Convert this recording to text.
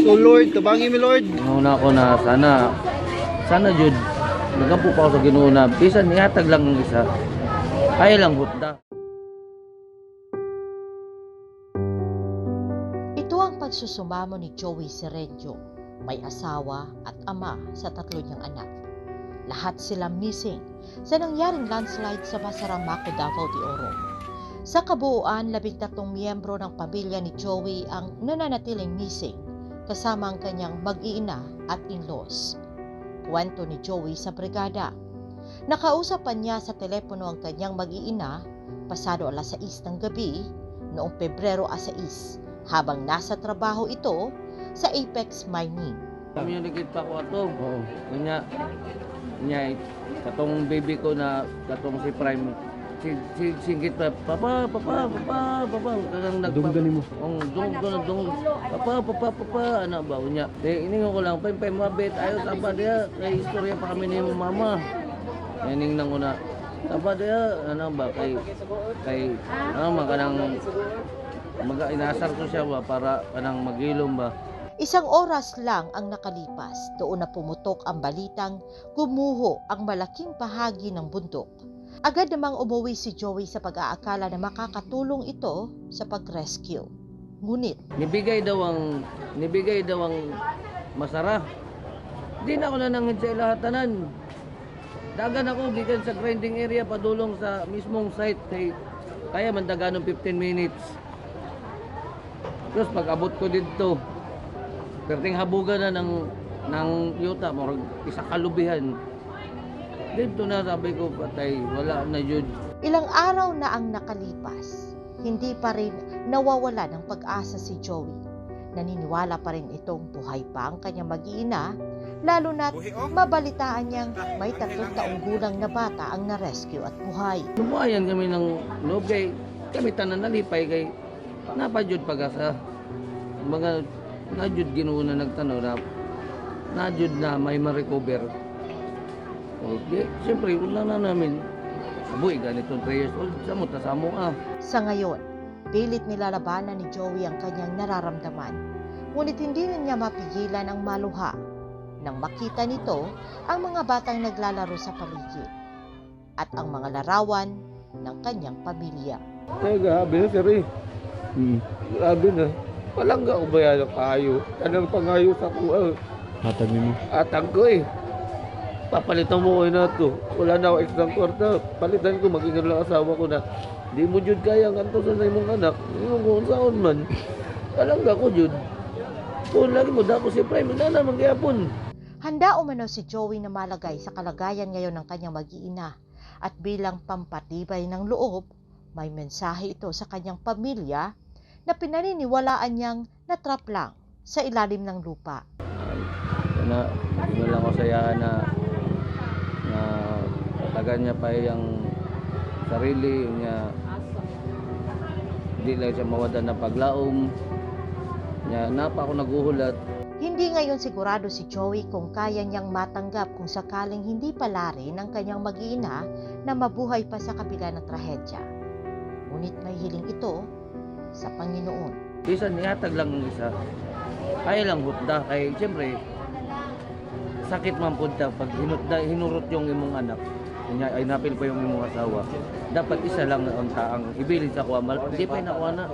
So Lord, tabangi mi Lord. Una ko na sana sana jud nagampo pa ako sa Ginoo na bisan nihatag lang ang isa. Kaya lang hutda. Ito ang pagsusumamo ni Joey Serenjo, may asawa at ama sa tatlo niyang anak. Lahat sila missing sa nangyaring landslide sa Masaramaco, Davao de Oro. Sa kabuuan, labing tatlong miyembro ng pamilya ni Joey ang nananatiling missing kasama ang kanyang mag-iina at in-laws. Kwento ni Joey sa brigada. Nakausapan niya sa telepono ang kanyang mag-iina pasado alas 6 ng gabi noong Pebrero 6 habang nasa trabaho ito sa Apex Mining. Communicate pa ko ato. Oo. Kanya nya katong baby ko na katong si Prime singkit pa papa papa papa papa kanang nagpa Dunggan mo. Ang dung dung dung papa papa papa ana ba unya. Eh iningon ko lang pay pay mabit ayo taba dia kay istorya pa kami ni mama. Ining nang una. Taba dia ano ba kay kay ano man kanang maga inasar ko siya ba para kanang magilom ba. Isang oras lang ang nakalipas doon na pumutok ang balitang gumuho ang malaking bahagi ng bundok. Agad namang umuwi si Joey sa pag-aakala na makakatulong ito sa pag-rescue. Ngunit Nibigay daw ang nibigay daw ang masara. Di na ako na nangin sa ilahatanan. Dagan ako gikan sa grinding area padulong sa mismong site kay kaya man daganong 15 minutes. Tapos pag abot ko dito, perting habugan na ng ng yuta mo isa kalubihan. Dito na sabi ko patay, wala na yun. ilang araw na ang nakalipas, hindi pa rin nawawala ng pag-asa si Joey. Naniniwala pa rin itong buhay pa ang kanyang mag-iina, lalo na't mabalitaan niyang may tatlong taong gulang na bata ang na-rescue at buhay. Lumuayan kami ng loob kay kami tanan nalipay kay napadyod pag-asa. Mga nadyod Ginoo na nagtanaw na nadyod na may ma-recover. O, di, siyempre, una na namin. Aboy, ganitong 3 years old. Sa mo, tasamo ah. Sa ngayon, pilit nilalabanan ni Joey ang kanyang nararamdaman. Ngunit hindi na niya mapigilan ang maluha nang makita nito ang mga batang naglalaro sa paligid at ang mga larawan ng kanyang pamilya. Kaya grabe na sir eh. Hmm. Grabe na. Walang ga ubaya na kayo. Kanang pangayo sa kuha. Hatag mo. Atang ko eh. Papalitan mo ko na to. Wala na ako extra kwarta. Palitan ko, mag-ingat lang asawa ko na. Di mo jud kaya ang kanto sa imong anak. Yung kung saan man. Alam ka ko jud. Kung lagi mo dako si Prime, na naman gyapon. Handa umano si Joey na malagay sa kalagayan ngayon ng kanyang mag-iina at bilang pampatibay ng loob, may mensahe ito sa kanyang pamilya na pinaniniwalaan niyang natrap lang sa ilalim ng lupa. na hindi mo lang ako sayaan na tagan niya pa yung sarili niya. Hindi lang siya mawada na paglaom. Niya napa ako naguhulat. Hindi ngayon sigurado si Joey kung kaya niyang matanggap kung sakaling hindi palari ng kanyang mag-iina na mabuhay pa sa kabila ng trahedya. Ngunit may hiling ito sa Panginoon. bisan nihatag lang ang isa. Kaya lang hutda kay siyempre sakit man punta pag hinutda, hinurot yung imong anak Kunya, ay napil pa yung imong asawa. Dapat isa lang ang taang ibilin sa kuwa hindi pa na kuha na